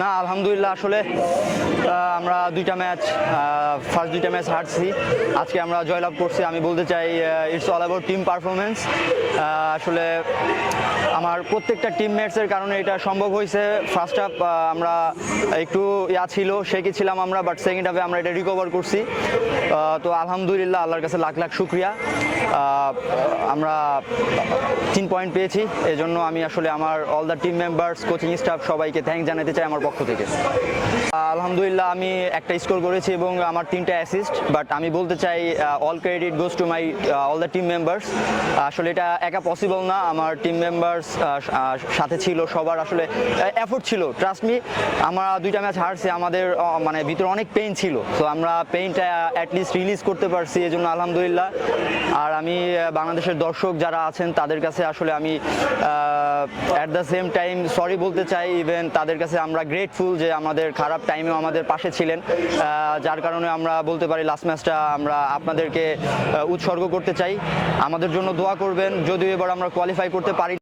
না, আলহামদুলিল্লাহ, আসলে আমরা দুইটা ম্যাচ ফার্স্ট দুইটা ম্যাচ হারছি। আজকে আমরা জয়লাভ করছি। আমি বলতে চাই it's all about team performance আসলে আমার প্রত্যেকটা টিমমেটসের কারণে এটা সম্ভব হয়েছে। ফার্স্ট হাফ আমরা একটু ইয়া ছিল শেখি ছিলাম আমরা বাট সেকেন্ড হাফে আমরা এটা রিকভার করছি। তো আলহামদুলিল্লাহ, আল্লাহর কাছে লাখ লাখ শুক্রিয়া। আমরা তিন পয়েন্ট পেয়েছি, এজন্য আমি আসলে আমার all the team members coaching staff সবাইকে থ্যাংক জানাতে চাই আমার পক্ষ থেকে। আলহামদুলিল্লাহ, আমি একটা স্কোর করেছি এবং আমার তিনটা অ্যাসিস্ট বাট আমি বলতে চাই all credit goes to my all the team members আসলে এটা একা পসিবল না, আমার টিম মেম্বার্স সাথে ছিল, সবার আসলে এফোর্ট ছিল। ট্রাস্ট মি আমরা দুইটা ম্যাচ হারছি, আমাদের মানে ভিতরে অনেক পেইন ছিল। তো আমরা পেইনটা অ্যাটলিস্ট রিলিজ করতে পারছি, এজন্য আলহামদুলিল্লাহ। আর আমি বাংলাদেশের দর্শক যারা আছেন, তাদের কাছে আসলে আমি at the same time sorry বলতে চাই ইভেন তাদের কাছে আমরা গ্রেটফুল যে আমাদের খারাপ টাইমেও আমাদের পাশে ছিলেন। যার কারণে আমরা বলতে পারি লাস্ট ম্যাচটা আমরা আপনাদেরকে উৎসর্গ করতে চাই। আমাদের জন্য দোয়া করবেন, যদিও এবার আমরা কোয়ালিফাই করতে পারি